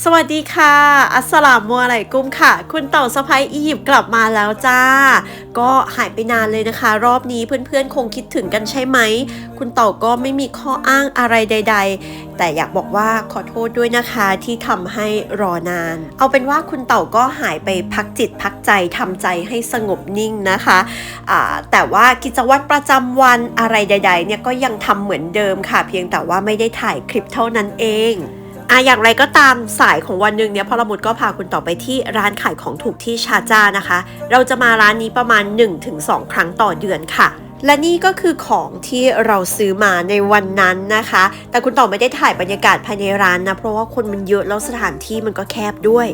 สวัสดีค่ะ อัสลามุอะลัยกุมค่ะ คุณเต่าสะพ้ายอียิปต์กลับมาแล้วจ้า ก็หายไปนานเลยนะคะ รอบนี้เพื่อนๆ คงคิดถึงกันใช่ไหม คุณเต่าก็ไม่มีข้ออ้างอะไรใด ๆ แต่อยากบอกว่าขอโทษด้วยนะคะที่ทำให้รอนาน เอาเป็นว่าคุณเต่าก็หายไปพักจิตพักใจทำใจให้สงบนิ่งนะคะอ่าแต่ว่ากิจวัตรประจำวันอะไรใด ๆ เนี่ยก็ยังทำเหมือนเดิมค่ะ เพียงแต่ว่าไม่ได้ถ่ายคลิปเท่านั้นเอง อะอย่างไรก็ตามสายของวันหนึ่งเนี่ยพอละมุดก็พาคุณต่อไปที่ร้านขายของถูกที่ชาจานะคะ เราจะมาร้านนี้ประมาณ 1-2 ครั้งต่อเดือนค่ะและนี่ก็คือของที่เราซื้อมาในวันนั้นนะคะ แต่คุณต่อไม่ได้ถ่ายบรรยากาศภายในร้านนะ เพราะว่าคนมันเยอะแล้วสถานที่มันก็แคบด้วย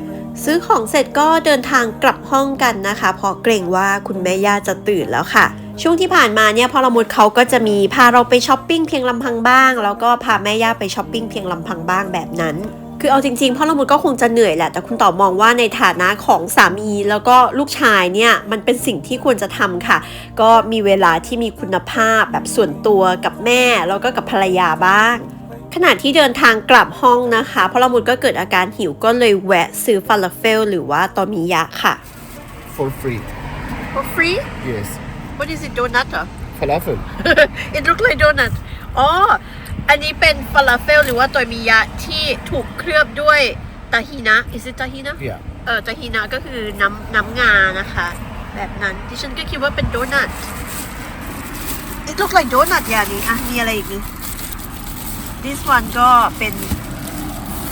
ซื้อของเสร็จก็เดินทางกลับห้องกันนะคะ เพราะเกรงว่าคุณแม่ย่าจะตื่นแล้วค่ะ ช่วงที่ผ่านมาเนี่ยพอละมุดเขาก็จะมีพาเราไปช้อปปิ้งเพียงลำพังบ้าง แล้วก็พาแม่ย่าไปช้อปปิ้งเพียงลำพังบ้างแบบนั้นคือเอาจริงๆพ่อละมุดก็คงจะเหนื่อยแหละ แต่คุณต่อมองว่าในฐานะของสามีแล้วก็ลูกชายเนี่ย มันเป็นสิ่งที่ควรจะทำค่ะ ก็มีเวลาที่มีคุณภาพแบบส่วนตัวกับแม่ แล้วก็กับภรรยาบ้าง ขณะที่เดินทางกลับห้องนะคะพ่อละมุดก็เกิดอาการหิวก็เลยแวะซื้อฟาลาเฟลหรือว่าตอมิยะค่ะ for free. for free Yes. What is it donut Falafel. it look like donut อ๋อ อันนี้เป็นฟาลาเฟลหรือว่าตัวมิยะที่ถูกเคลือบด้วยตาฮีนะ is it ตาฮีนะ Yeah. เออตาฮีนะก็คือน้ำน้ำงานะคะ แบบนั้นดิฉันก็คิดว่าเป็นโดนัท it look like donut อย่างนี้อะ มีอะไรอีกนี่ this one ก็เป็น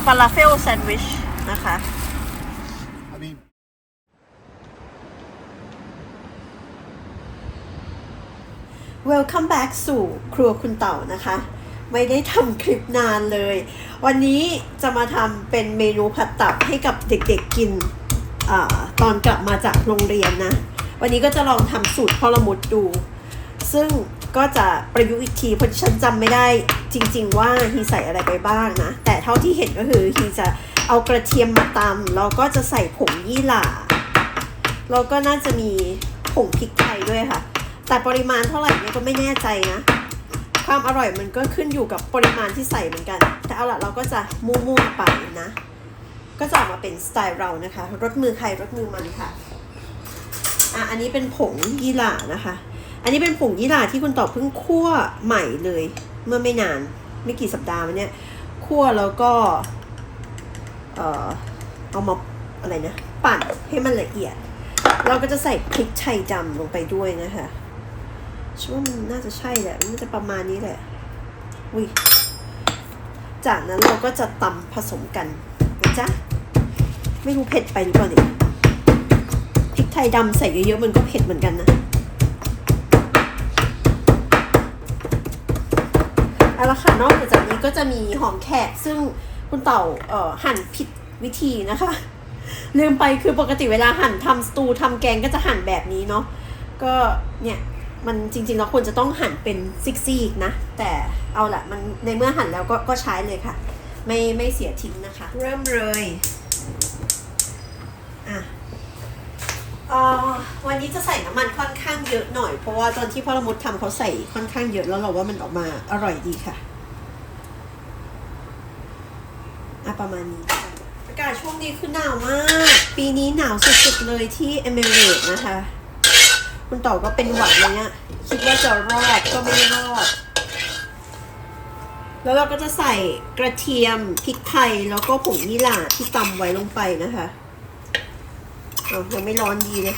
ฟาลาเฟลแซนด์วิชนะคะ I mean, Welcome back สู่ครัวคุณเต่านะคะ ไม่ได้ทำคลิปนานเลย วันนี้จะมาทำเป็นเมนูผัดตับให้กับเด็กๆกินอตอนกลับมาจากโรงเรียนนะ วันนี้ก็จะลองทำสูตรพอละมุดดู ซึ่งก็จะประยุกต์อีกทีเพราะฉันจำไม่ได้จริง ๆ ว่าฮีใส่อะไรไปบ้างนะ แต่เท่าที่เห็นก็คือฮีจะเอากระเทียมมาตำแล้วก็จะใส่ผงยี่หร่าแล้วก็น่าจะมีผงพริกไทยด้วยค่ะ แต่ปริมาณเท่าไหร่เนี่ยก็ไม่แน่ใจนะ ความอร่อยมันก็ขึ้นอยู่กับปริมาณที่ใส่เหมือนกัน แต่เอาละเราก็จะมั่วๆไปนะ ก็จะออกมาเป็นสไตล์เรานะคะ รสมือใครรสมือมันค่ะ อะ อันนี้เป็นผงยี่หร่านะคะ อันนี้เป็นผงยี่หร่าที่คุณต่อเพิ่งคั่วใหม่เลย เมื่อไม่นานไม่กี่สัปดาห์มาเนี่ยคั่วแล้วก็ เอ่อ เอามาอะไรนะ ปั่นให้มันละเอียด เราก็จะใส่พริกไทยดำลงไปด้วยนะคะ ฉันว่ามันน่าจะใช่แหละมันน่าจะประมาณนี้แหละอุ้ยจากนั้นเราก็จะตำผสมกันนะจ๊ะ ไม่รู้เผ็ดไปหรือเปล่าเนี่ยพริกไทยดำใส่เยอะๆมันก็เผ็ดเหมือนกันนะเอาละค่ะนอกจากนี้ก็จะมีหอมแขกซึ่งคุณเต่าเอ่อหั่นผิดวิธีนะคะ ลืมไปคือปกติเวลาหั่นทำสตูทำแกงก็จะหั่นแบบนี้เนาะก็เนี่ย มันจริงๆแล้วควรจะต้องหั่นเป็นซิกซีกนะ แต่เอาละมันในเมื่อหั่นแล้วก็ก็ใช้เลยค่ะ ไม่ไม่เสียทิ้งนะคะ เริ่มเลยอะเอ่อวันนี้จะใส่น้ำมันค่อนข้างเยอะหน่อย เพราะว่าตอนที่พ่อละมุดทำเขาใส่ค่อนข้างเยอะแล้วเราว่ามันออกมาอร่อยดีค่ะอะประมาณนี้ค่ะอากาศช่วงนี้คือหนาวมาก ปีนี้หนาวสุดๆเลยที่เอเมเรตนะคะ คุณต่อก็เป็นหวัดเลยเนี่ยคิดว่าจะรอดก็ไม่รอด แล้วเราก็จะใส่กระเทียมพริกไทยแล้วก็ผงยี่หร่าที่ตำไว้ลงไปนะคะเอยังไม่ร้อนดีเลย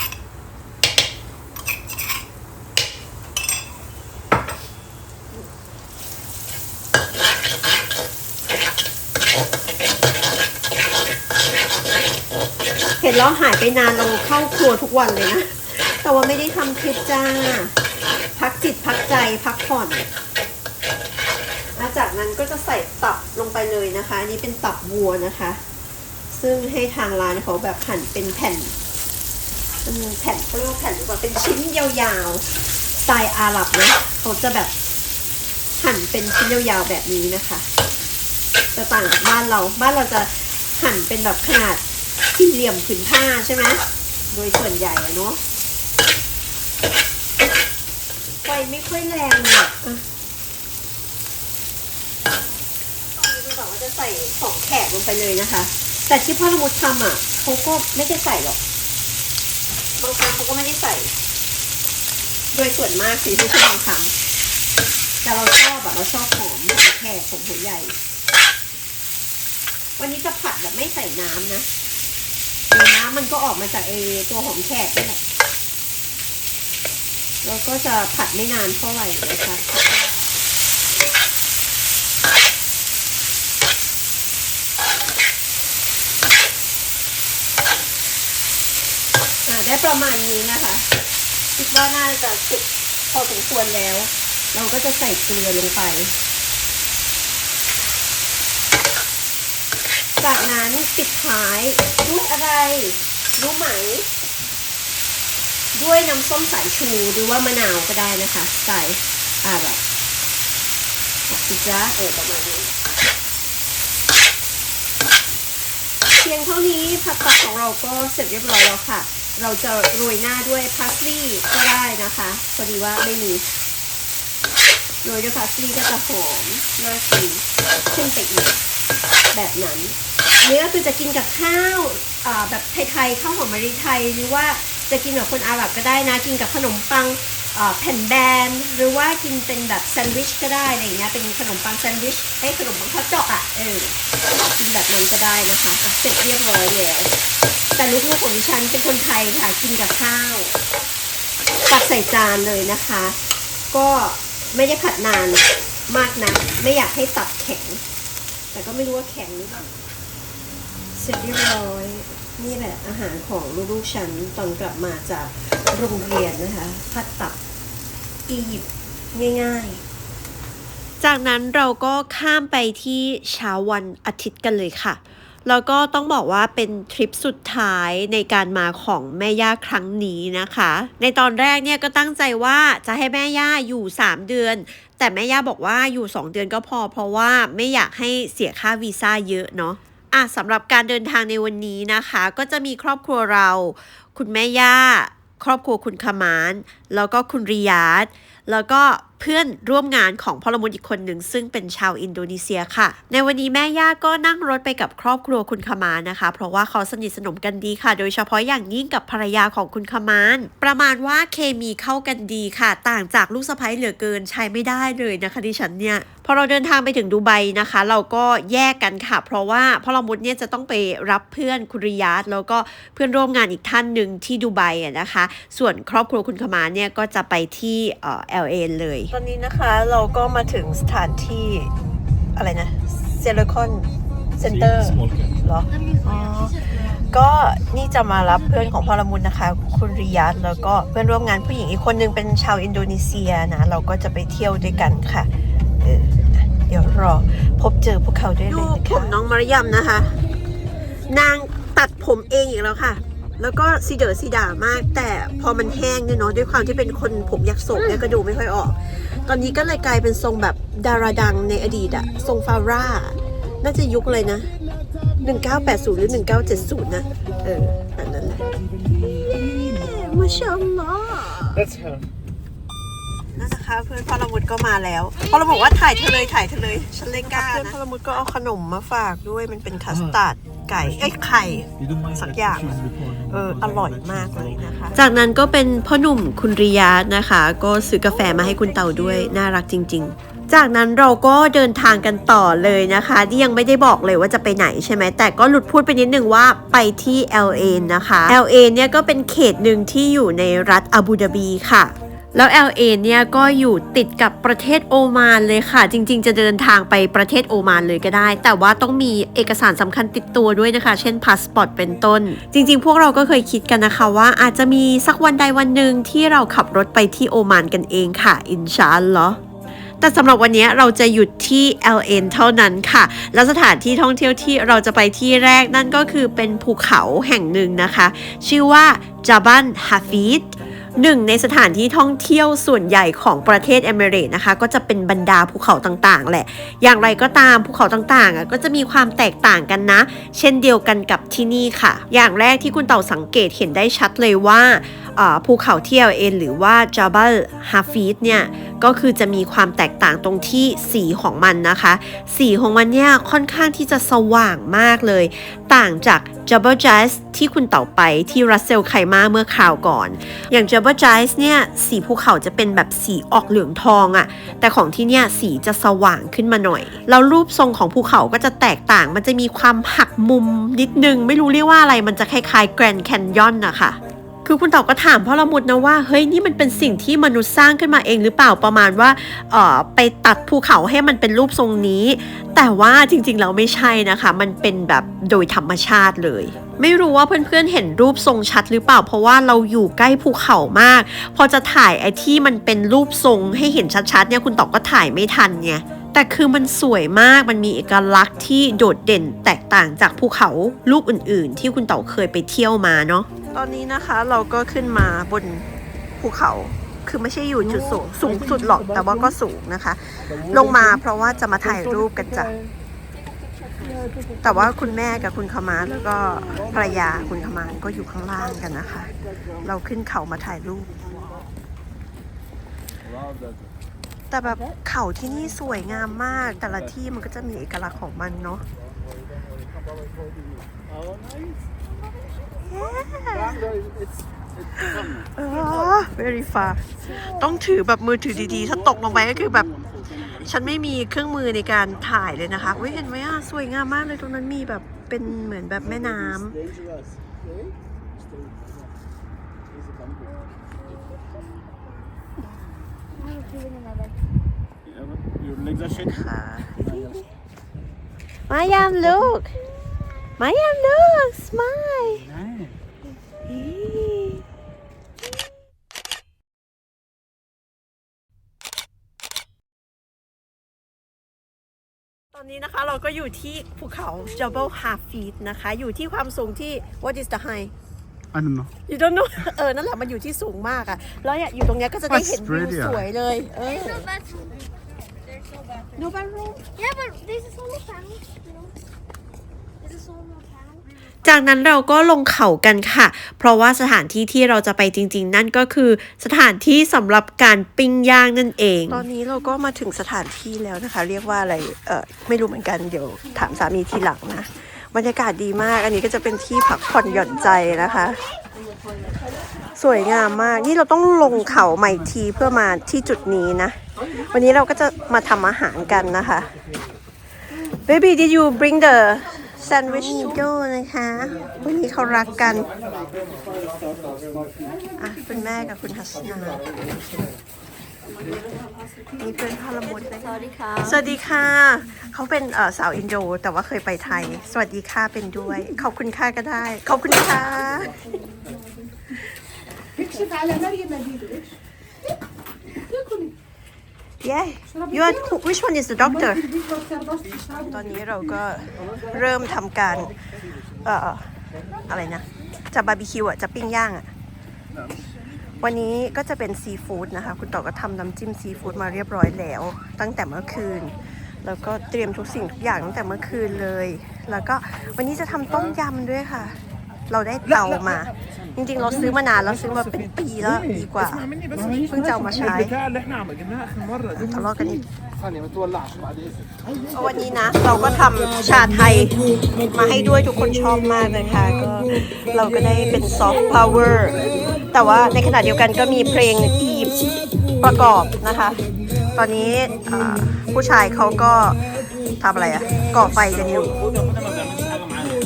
เห็นแล้วหายไปนานเราเข้าครัวทุกวันเลยนะ แต่ว่าไม่ได้ทำคลิปจ้า พักจิตพักใจพักผ่อนหลังจากนั้นก็จะใส่ตับลงไปเลยนะคะ อันนี้เป็นตับวัวนะคะ ซึ่งให้ทางร้านเขาแบบหั่นเป็นแผ่นแผ่นเขาเรียกว่าแผ่นหรือเปล่าเป็นชิ้นยาวๆสไตล์อาหรับนะเขาจะแบบหั่นเป็นชิ้นยาวๆแบบนี้นะคะ จะต่างจากบ้านเราบ้านเราจะหั่นเป็นแบบขนาดสี่เหลี่ยมผืนผ้าใช่ไหมโดยส่วนใหญ่เนาะ ไฟไม่ค่อยแรงเลยอะอะตอนนี้คุณบอกว่าจะใส่ของแขกลงไปเลยนะคะ แต่ที่พ่อละมุดทำอะเขาก็ไม่ได้ใส่หรอก บางครั้งเขาก็ไม่ได้ใส่ โดยส่วนมากสิที่บางครั้งแต่เราชอบแบบเราชอบหอมหัวแขกของหัวใหญ่ วันนี้จะผัดแบบไม่ใส่น้ำนะเดี๋ยวน้ำมันก็ออกมาจากเอตัวหอมแขกนี่แหละ แล้วก็จะผัดไม่นานเท่าไหร่นะคะเพราะว่าอ่าได้ประมาณนี้นะคะคิดว่าน่าจะสุกพอสมควรแล้ว เราก็จะใส่เกลือลงไป จากนั้นปิดท้ายด้อะไร รู้ไหม ด้วยน้ำส้มสายชูหรือว่ามะนาวก็ได้นะคะ ใสไตล์อาหรับบอกสิจ้าเออประมาณนี้เพียงเท่านี้ผัดผักของเราก็เสร็จเรียบร้อยแล้วค่ะ เราจะโรยหน้าด้วยพาสลีย์ก็ได้นะคะพอดีว่าไม่มีโรยด้วยพาสลีย์ก็จะหอมน่ากินขึ้นไปอีกแบบนั้นนนี้ก็คือจะกินกับข้าวแบบไทยๆข้าวหอมมะลิไทยหรือว่า จะกินกับคนอาหรับก็ได้นะ กินกับขนมปังแผ่นแบนหรือว่ากินเป็นแบบแซนด์วิชก็ได้อะไรอย่างเงี้ยเป็นขนมปังแซนด์วิชเอ้ขนมปังทอดเจาะอะเออกินแบบนั้นก็ได้นะคะะเสร็จเรียบร้อยแล้วแต่ลูกๆของดิฉันเป็นคนไทยค่ะ กินกับข้าวตักใส่จานเลยนะคะ ก็ไม่ได้ผัดนานมากนะไม่อยากให้ตับแข็ง แต่ก็ไม่รู้ว่าแข็งหรือเปล่าเสร็จเรียบร้อย นี่แหละอาหารของลูกๆฉันตอนกลับมาจากโรงเรียนนะคะผัดตับอียิปต์ง่ายๆ จากนั้นเราก็ข้ามไปที่เช้าวันอาทิตย์กันเลยค่ะ แล้วก็ต้องบอกว่าเป็นทริปสุดท้ายในการมาของแม่ย่าครั้งนี้นะคะ ในตอนแรกเนี่ยก็ตั้งใจว่าจะให้แม่ย่าอยู่ 3 เดือน แต่แม่ย่าบอกว่าอยู่ 2 เดือนก็พอ เพราะว่าไม่อยากให้เสียค่าวีซ่าเยอะเนาะ อะสำหรับการเดินทางในวันนี้นะคะ ก็จะมีครอบครัวเรา คุณแม่ย่า ครอบครัวคุณขมาน แล้วก็คุณริยาดแล้วก็ เพื่อนร่วมงานของพลมุนอีกคนหนึ่งซึ่งเป็นชาวอินโดนีเซียค่ะ ในวันนี้แม่ย่าก็นั่งรถไปกับครอบครัวคุณขมานนะคะ เพราะว่าเขาสนิทสนมกันดีค่ะ โดยเฉพาะอย่างยิ่งกับภรรยาของคุณขมาน ประมาณว่าเคมีเข้ากันดีค่ะ ต่างจากลูกสะใภ้เหลือเกินใช้ไม่ได้เลยนะคะดิฉันเนี่ยพอเราเดินทางไปถึงดูไบนะคะ เราก็แยกกันค่ะ เพราะว่าพลมุดเนี่ยจะต้องไปรับเพื่อนคุณริยาดแล้วก็เพื่อนร่วมงานอีกท่านหนึ่งที่ดูไบนะคะ ส่วนครอบครัวคุณขมานเนี่ยก็จะไปที่เอ่อเลยตอนนี้นะคะเราก็มาถึงสถานที่อะไรนะเซเลคอนเซ็นเตอร์ Small cat. เหรออ๋อก็นี่จะมารับเพื่อนของพลมุนนะคะ คุณริยาดแล้วก็เพื่อนร่วมงานผู้หญิงอีกคนนึงเป็นชาวอินโดนีเซียนะ เราก็จะไปเที่ยวด้วยกันค่ะเออเดี๋ยวรอพบเจอพวกเขาได้เลยนะคะผมน้องมารยมนะคะ นางตัดผมเองอีกแล้วค่ะ แล้วก็สีเดอสีด่ามาก แต่พอมันแห้งเนี่ยเนาะด้วยความที่เป็นคนผมยักษ์ศกเนี่ยก็ดูไม่ค่อยออก ตอนนี้ก็เลยกลายเป็นทรงแบบดาราดังในอดีตอะทรงฟาร่า น่าจะยุคเลยนะ 1980 หรือ 1970 นะ เออแบบนั้นแหละมาชมลอ That's her. นั่นนะคะเพื่อนพลมุดก็มาแล้วพลมุดว่าถ่ายเธอเลยถ่ายเธอเลยฉันเล่นกล้านะเพื่อนพลมุดก็เอาขนมมาฝากด้วยมันเป็นคัสตาร์ด ไก่ไอ้ยไข่ You don't mind Sak that yang. cheese before? เอออร่อยมากเลยนะคะ จากนั้นก็เป็นพ่อหนุ่มคุณริยานะคะ ก็ซื้อกาแฟมาให้คุณเต่าด้วยน่ารักจริง ๆจากนั้นเราก็เดินทางกันต่อเลยนะคะที่ยังไม่ได้บอกเลยว่าจะไปไหนใช่ไหมแต่ก็หลุดพูดไปนิดนึงว่าไปที่ LA นะคะ LA เนี่ยก็เป็นเขตหนึ่งที่อยู่ในรัฐอาบูดาบีค่ะ แล้ว LA เนี่ยก็อยู่ติดกับประเทศโอมานเลยค่ะ จริง ๆ จะเดินทางไปประเทศโอมานเลยก็ได้ แต่ว่าต้องมีเอกสารสำคัญติดตัวด้วยนะคะ เช่นพาสปอร์ตเป็นต้น จริง ๆ พวกเราก็เคยคิดกันนะคะว่าอาจจะมีสักวันใดวันหนึ่งที่เราขับรถไปที่โอมานกันเองค่ะ อินชาอัลลอฮ์แต่สำหรับวันนี้เราจะหยุดที่ LN เท่านั้นค่ะ แล้วสถานที่ท่องเที่ยวที่เราจะไปที่แรกนั่นก็คือเป็นภูเขาแห่งหนึ่งนะคะ ชื่อว่าจาบันฮาฟิด หนึ่งในสถานที่ท่องเที่ยวส่วนใหญ่ของประเทศเอมิเรตนะคะ ก็จะเป็นบรรดาภูเขาต่างๆ แหละ อย่างไรก็ตามภูเขาต่างๆอะก็จะมีความแตกต่างกันนะ เช่นเดียวกันกับที่นี่ค่ะ อย่างแรกที่คุณเต่าสังเกตเห็นได้ชัดเลยว่า ภูเขาที่ LA หรือว่า Jabal Hafid เนี่ยก็คือจะมีความแตกต่างตรงที่สีของมันนะคะ สีของมันเนี่ยค่อนข้างที่จะสว่างมากเลย ต่างจาก Jabal Jaz ที่คุณเต่าไปที่รัสเซลไคมาเมื่อคราวก่อน อย่าง Jabal Jaz เนี่ยสีภูเขาจะเป็นแบบสีออกเหลืองทองอะ่ะ แต่ของที่เนี่ยสีจะสว่างขึ้นมาหน่อย แล้วรูปทรงของภูเขาก็จะแตกต่าง มันจะมีความหักมุมนิดนึง ไม่รู้เรียกว่าอะไร มันจะคล้ายๆ Grand Canyon นะคะ คือคุณเต่าก็ถามพ่อละมุดนะว่าเฮ้ยนี่มันเป็นสิ่งที่มนุษย์สร้างขึ้นมาเองหรือเปล่าประมาณว่าเอ่อไปตัดภูเขาให้มันเป็นรูปทรงนี้ แต่ว่าจริงๆแล้วไม่ใช่นะคะ มันเป็นแบบโดยธรรมชาติเลย ไม่รู้ว่าเพื่อนๆเห็นรูปทรงชัดหรือเปล่า เพราะว่าเราอยู่ใกล้ภูเขามาก พอจะถ่ายไอ้ที่มันเป็นรูปทรงให้เห็นชัดๆเนี่ยคุณต่าก็ถ่ายไม่ทันไงแต่คือมันสวยมาก มันมีเอกลักษณ์ที่โดดเด่นแตกต่างจากภูเขาลูกอื่นๆ ที่คุณเต่าเคยไปเที่ยวมาเนาะ ตอนนี้นะคะเราก็ขึ้นมาบนภูเขา คือไม่ใช่อยู่จุดสูงสูงสุดหรอก แต่ว่าก็สูงนะคะ ลงมาเพราะว่าจะมาถ่ายรูปกันจ้ะ แต่ว่าคุณแม่กับคุณขมานแล้วก็ภรรยาคุณขมานก็อยู่ข้างล่างกันนะคะ เราขึ้นเขามาถ่ายรูป แต่แบบเขาที่นี่สวยงามมาก แต่ละที่มันก็จะมีเอกลักษณ์ของมันเนาะ เออ very far ต้องถือแบบมือถือดีๆ ถ้าตกลงไปก็คือแบบ ฉันไม่มีเครื่องมือในการถ่ายเลยนะคะเว้ยเห็นไหมอะ สวยงามมากเลยตรงนั้นมีแบบเป็นเหมือนแบบแม่น้ำ Your legs are shaking. ค่ะมายาม look มายาม look smile Nice. ตอนนี้นะคะเราก็อยู่ที่ภูเขา Jabal Hafid นะคะ อยู่ที่ความสูงที่ what is the high I don't know. you don't know เออ นั่นแหละมันอยู่ที่สูงมากอะแล้วเนี่ยอยู่ตรงเนี้ยก็จะได้เห็นวิว Australia สวยเลยเออ No bathroom. There's no bathroom. no bathroom Yeah, but there's a solar panel. You know, จากนั้นเราก็ลงเขากันค่ะ เพราะว่าสถานที่ที่เราจะไปจริง ๆ นั่นก็คือสถานที่สำหรับการปิ้งย่างนั่นเอง ตอนนี้เราก็มาถึงสถานที่แล้วนะคะ เรียกว่าอะไร เออไม่รู้เหมือนกันเดี๋ยวถามสามีทีหลังนะ บรรยากาศดีมาก อันนี้ก็จะเป็นที่พักผ่อนหย่อนใจนะคะ สวยงามมาก นี่เราต้องลงเขาใหม่ทีเพื่อมาที่จุดนี้นะ วันนี้เราก็จะมาทำอาหารกันนะคะ Baby did you bring the sandwich noodle นะคะ วันนี้เขารักกัน อะ คุณแม่กับคุณฮัสนานี่เพื่อนพาละมุดนะคะสวัสดีค่ะ สวัสดีค่ะ เขาเป็นเอ่อสาวอินโด แต่ว่าเคยไปไทย สวัสดีค่ะเป็นด้วย ขอบคุณค่ะก็ได้ ขอบคุณค่ะ Yeah you are which one is the doctor ตอนนี้เราก็เริ่มทำการ เอ่อ อะไรนะ จะบาร์บีคิวอะ จะปิ้งย่างอะ วันนี้ก็จะเป็นซีฟู้ดนะคะ คุณต่อก็ทำน้ำจิ้มซีฟู้ดมาเรียบร้อยแล้ว ตั้งแต่เมื่อคืน แล้วก็เตรียมทุกสิ่งทุกอย่างตั้งแต่เมื่อคืนเลย แล้วก็วันนี้จะทำต้มยำด้วยค่ะ เราได้เตามา จริงๆ เราซื้อมานานแล้วซื้อมาเป็นปีแล้วดีกว่าเพิ่งจะเอามาใช้ทะเลาะกันอีกวันนี้นะ เราก็ทำชาไทยมาให้ด้วยทุกคนชอบมากนะคะก็เราก็ได้เป็นซอฟต์พาวเวอร์แต่ว่าในขณะเดียวกันก็มีเพลงทีมประกอบนะคะ ตอนนี้ผู้ชายเขาก็ทำอะไรอะก่อไฟกันอยู่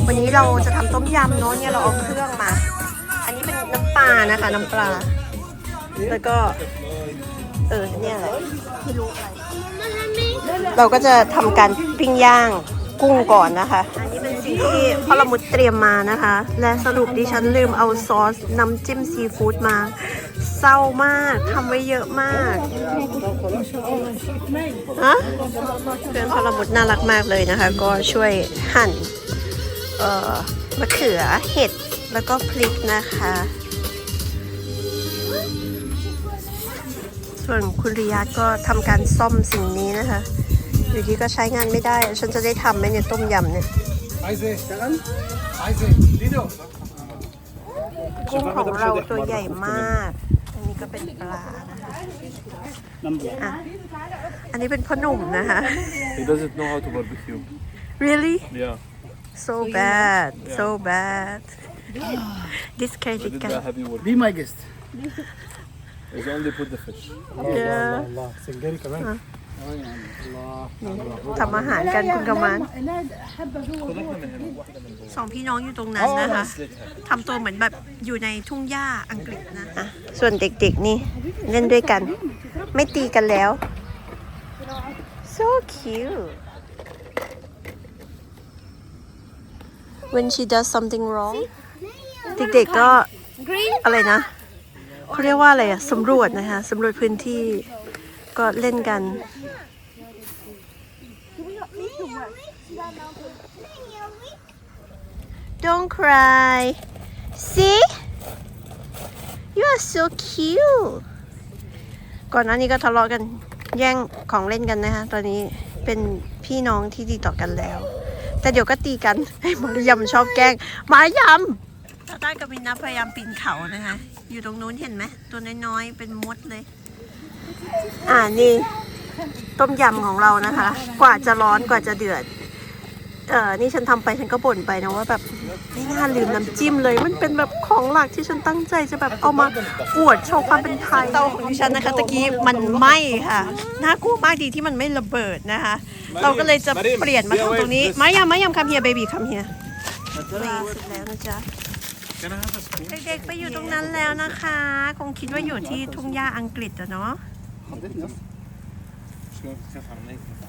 วันนี้เราจะทำต้มยำเนาะเนี่ยเราเอาเครื่องมา อันนี้เป็นน้ำปลานะคะ น้ำปลา แล้วก็ เออเนี่ยอะไรไม่รู้อะไรเราก็จะทำการปิ้งย่างกุ้งก่อนนะคะ อันนี้เป็นสิ่งที่พอละมุดเตรียมมานะคะ และสรุปดิฉันลืมเอาซอสน้ำจิ้มซีฟู้ดมาเศร้ามากทำไว้เยอะมากฮะเพื่อนพอละมุดน่ารักมากเลยนะคะ ก็ช่วยหั่น มะเขือเห็ดแล้วก็พริกนะคะ ส่วนคุณริยาก็ทำการซ่อมสิ่งนี้นะคะ อยู่ที่ก็ใช้งานไม่ได้ ฉันจะได้ทำไหมเนี่ยต้มยำเนี่ยกุ้งของเราตัวใหญ่มาก อันนี้ก็เป็นปลาอะอันนี้เป็นพ่อหนุ่มนะคะ He doesn't know how to barbecue. Really? Yeah. so bad so bad I discredit did กัน the heavy work. Be my guest. He's only put the fish. Yeah. الله سنجاري كمان. اه يعني الله ทำอาหารกันคุณกำมัน لا حبه جوه جوه สองพี่น้องอยู่ตรงนั้นนะคะทำตัวเหมือนแบบอยู่ในทุ่งหญ้าอังกฤษนะอ่ะส่วนเด็กๆนี่เล่นด้วยกัน ไม่ตีกันแล้ว so cute when she does something wrong เด็กๆก็อะไรนะเขาเรียกว่าอะไรอะสำรวจนะคะสำรวจพื้นที่ก็เล่นกัน Don't cry. See? You are so cute. ก่อนหน้านี้ก็ทะเลาะกันแย่งของเล่นกันนะคะตอนนี้เป็นพี่น้องที่ดีต่อกันแล้ว แต่เดี๋ยวก็ตีกันไอ้มารยำชอบแกล้งมารยำตาต้ากับมินนะพยายามปีนเขานะคะ อยู่ตรงนู้นเห็นไหมตัวน้อยๆเป็นมดเลย อ่านี่ ต้มยำของเรานะคะ กว่าจะร้อนกว่าจะเดือด เออนี่ฉันทำไปฉันก็บ่นไปนะว่าแบบไม่น่าลืมน้าจิ้มเลย มันเป็นแบบของหลักที่ฉันตั้งใจจะแบบเอามาอวดโชว์ความเป็นไทยเตาของดิฉันนะคะตะกี้มันไหม้ค่ะน่ากลัวมากดีที่มันไม่ระเบิดนะคะ เราก็เลยจะเปลี่ยนมาทำตรงนี้ไม้ยำไม้ยำคำเฮียเบบี้คำเฮียมาสุดแล้วนะจ๊ะเด็กๆไปอยู่ตรงนั้นแล้วนะคะ คงคิดว่าอยู่ที่ทุ่งหญ้าอังกฤษอะเนาะ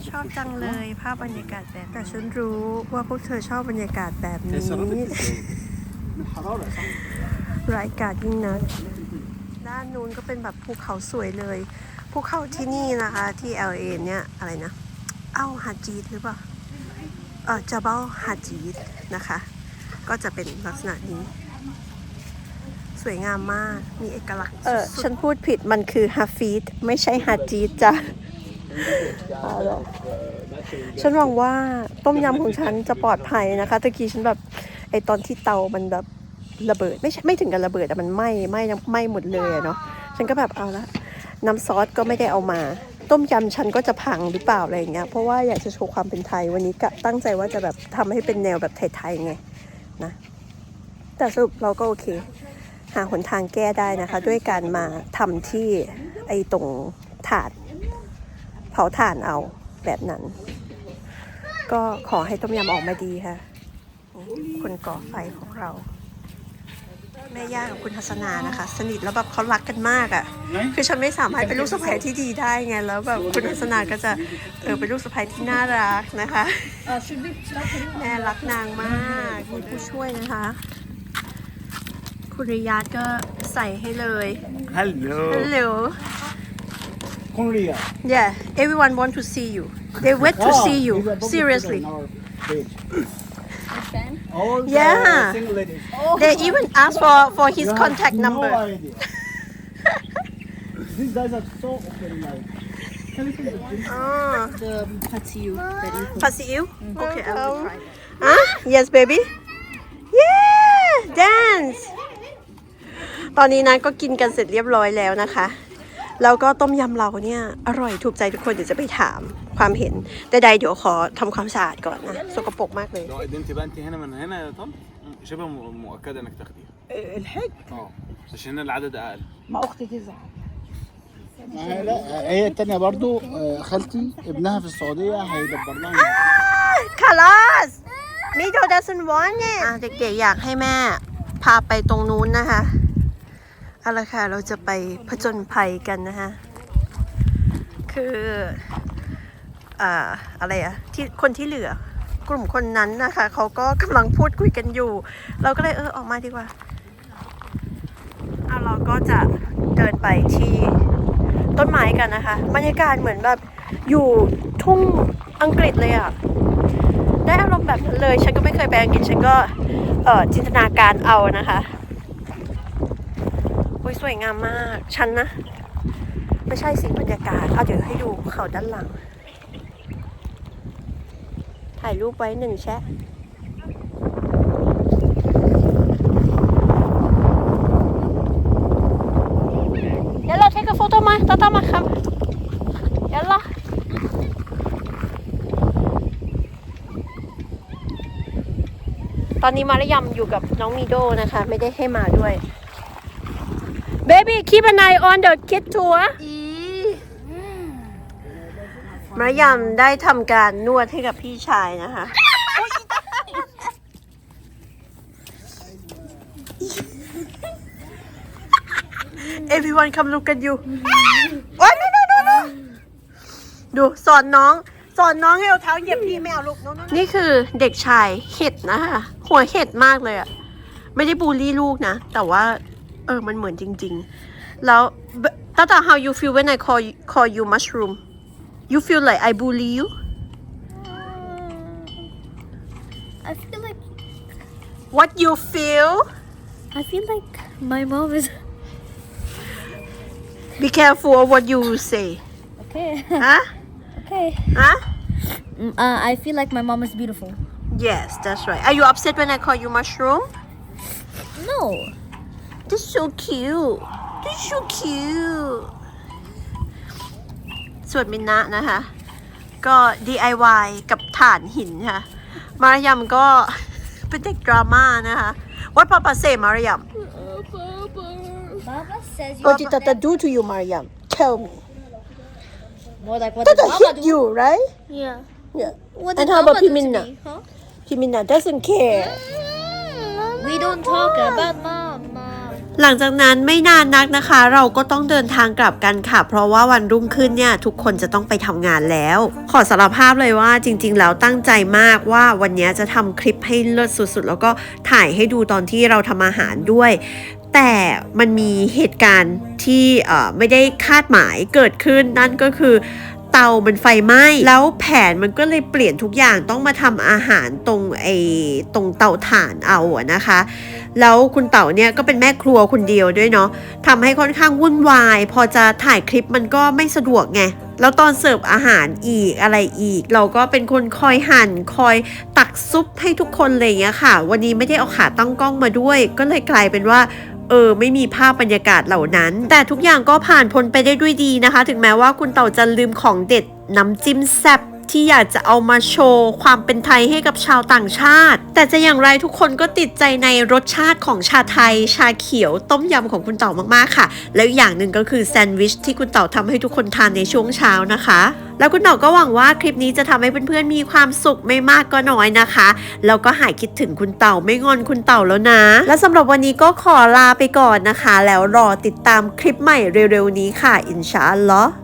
ชอบจังเลยภาพบรรยากาศแบบแต่ฉันรู้ว่าพวกเธอชอบบรรยากาศแบบนี้ไร้กาดยิ่งนักด้านนู้นก็เป็นแบบภูเขาสวยเลยภูเขาที่นี่นะคะที่ LA เนี่ยอะไรนะ เอ้าฮาจีดหรือเปล่าเออจะเบ้าฮาจีดนะคะ ก็จะเป็นลักษณะนี้ สวยงามมากมีเอกลักษณ์เออฉันพูดผิดมันคือฮาฟีดไม่ใช่ฮาจีดจ้ะ ฉันหวังว่าต้มยำของฉันจะปลอดภัยนะคะตะกี้ฉันแบบไอตอนที่เตามันแบบระเบิดไม่ใช่ไม่ถึงกับระเบิดแต่มันไหม้ไหม้ไหม้หมดเลยเนาะฉันก็แบบเอาละน้ำซอสก็ไม่ได้เอามา ต้มยำฉันก็จะพังหรือเปล่าอะไรอย่างเงี้ยเพราะว่าอยากจะโชว์ความเป็นไทยวันนี้กะตั้งใจว่าจะแบบทำให้เป็นแนวแบบไทยๆไงนะแต่สรุปเราก็โอเค หาหนทางแก้ได้นะคะ ด้วยการมาทำที่ไอตรงถาน เผาถ่านเอาแบบนั้น ก็ขอให้ต้มยำออกมาดีค่ะคนก่อไฟของเรา แม่ย่ากับคุณทัศนานะคะ สนิทแล้วแบบเขารักกันมากอะ่ะ คือฉันไม่สามารถเป็นลูกสะใภ้ที่ดีได้ไงแล้วแบบคุณทัศนาก็จะเออเป็นลูกสะใภ้ที่น่ารักนะคะแม่รักนางมากมีผู้ช่วยนะคะ คุณริยาตก็ใส่ให้เลยฮัลโหลฮัลโหล Korea. Yeah, everyone want to see you. They wait to oh, see you. Seriously. All yeah. The single ladies. Oh, they even ask for, for his you contact number. No idea. These guys are so open like. Oh. The mm-hmm. Okay, I will oh. try. Huh? Yes, baby. Yeah, dance. ตอนนี้นะก็กินกันเสร็จเรียบร้อยแล้วนะคะ แล้วก็ต้มยำเราเนี่ย อร่อยถูกใจทุกคนเดี๋ยวจะไปถามความเห็น แต่ใดเดี๋ยวขอทำความสะอาดก่อนนะ สกปรกมากเลย لو قدمتي بقى انت هنا من هنا يا طن شبه م- مؤكده انك تاخديها الحج اه عشان هنا العدد اقل ما اختي تزعل آه، لا هي التانية برضو آه، خالتي ابنها في السعودية هيدبر لها คาลอสมิโดดัสนวอนเนี่ยเด็กๆอยากให้แม่ พาไปตรงนู้นนะคะ เอาละค่ะ เราจะไปผจญภัยกันนะคะคืออ่าอะไรอะที่คนที่เหลือกลุ่มคนนั้นนะคะเขาก็กำลังพูดคุยกันอยู่ เราก็เลยเออออกมาดีกว่าเอาเราก็จะเดินไปที่ต้นไม้กันนะคะบรรยากาศเหมือนแบบอยู่ทุ่งอังกฤษเลยอะได้อารมณ์แบบนั้นเลย ฉันก็ไม่เคยไปอังกฤษฉันก็จินตนาการเอานะคะ สวยงามมาก ชันนะ ไม่ใช่สิบรรยากาศ เอาเดี๋ยวให้ดูเขาด้านหลัง ถ่ายรูปไว้หนึ่งแชะเดี๋ยวเราเทคโฟโต้มาต่อมาครัเดี๋ยวราตอนนี้มาระยำอยู่กับน้องมีโดนะคะ ไม่ได้ให้มาด้วย Baby keep an eye on the kid tour มารยำได้ทำการนวดให้กับพี่ชายนะคะ Everyone come look at you โอ้ย no no no no ดูสอนน้อง สอนน้องให้เอาเท้าเหยียบพี่ไม่เอาลูกน้องนี่คือเด็กชายเห็ดนะคะ หัวเห็ดมากเลยอะไม่ได้บูลลี่ลูกนะ แต่ว่า เออ มันเหมือนจริง ๆ แล้วตาตา how you feel when I call you, call you mushroom you feel like I bully you I feel like what you feel I feel like my mom is be careful of what you say okay. ฮะ okay. ฮะ Mm, Uh, I feel like my mom is beautiful. yes that's right are you upset when I call you mushroom No. That's so cute. That's so cute. ส่วนมินนะนะคะ ก็ DIY กับฐานหินค่ะ มารยมก็เป็นเด็กดราม่านะคะ What Papa say มารยม Baba says you What did Tata do to you มารยม Tell me more like what Tata hit you right Yeah. Yeah What And how about Pimina Pimina doesn't care We don't talk about mom. หลังจากนั้นไม่นานนักนะคะ เราก็ต้องเดินทางกลับกันค่ะ เพราะว่าวันรุ่งขึ้นเนี่ยทุกคนจะต้องไปทำงานแล้ว ขอสารภาพเลยว่าจริง ๆ แล้วตั้งใจมากว่าวันนี้จะทำคลิปให้เลิศสุดๆ แล้วก็ถ่ายให้ดูตอนที่เราทำอาหารด้วย แต่มันมีเหตุการณ์ที่เอ่อไม่ได้คาดหมายเกิดขึ้นนั่นก็คือเตามันไฟไหม้ แล้วแผนมันก็เลยเปลี่ยนทุกอย่างต้องมาทำอาหารตรงไอ้ตรงเตาถ่านเอาอะนะคะ แล้วคุณเต๋าเนี่ยก็เป็นแม่ครัวคนเดียวด้วยเนาะทำให้ค่อนข้างวุ่นวาย พอจะถ่ายคลิปมันก็ไม่สะดวกไงแล้วตอนเสิร์ฟอาหารอีกอะไรอีก เราก็เป็นคนคอยหั่นคอยตักซุปให้ทุกคนเลยเงี้ยค่ะ วันนี้ไม่ได้เอาขาตั้งกล้องมาด้วย ก็เลยกลายเป็นว่าเออไม่มีภาพบรรยากาศเหล่านั้น แต่ทุกอย่างก็ผ่านพ้นไปได้ด้วยดีนะคะ ถึงแม้ว่าคุณเต่าจะลืมของเด็ดน้ำจิ้มแซ่บ ที่อยากจะเอามาโชว์ความเป็นไทยให้กับชาวต่างชาติ แต่จะอย่างไรทุกคนก็ติดใจในรสชาติของชาไทย ชาเขียวต้มยำของคุณเต่ามากๆค่ะ แล้วอีกอย่างหนึ่งก็คือแซนด์วิชที่คุณเต่าทำให้ทุกคนทานในช่วงเช้านะคะ แล้วคุณเต่าก็หวังว่าคลิปนี้จะทำให้เพื่อนๆมีความสุขไม่มากก็น้อยนะคะแล้วก็หายคิดถึงคุณเต่าไม่งอนคุณเต่าแล้วนะ และสำหรับวันนี้ก็ขอลาไปก่อนนะคะ แล้วรอติดตามคลิปใหม่เร็วๆนี้ค่ะอินชาอัลลอฮ์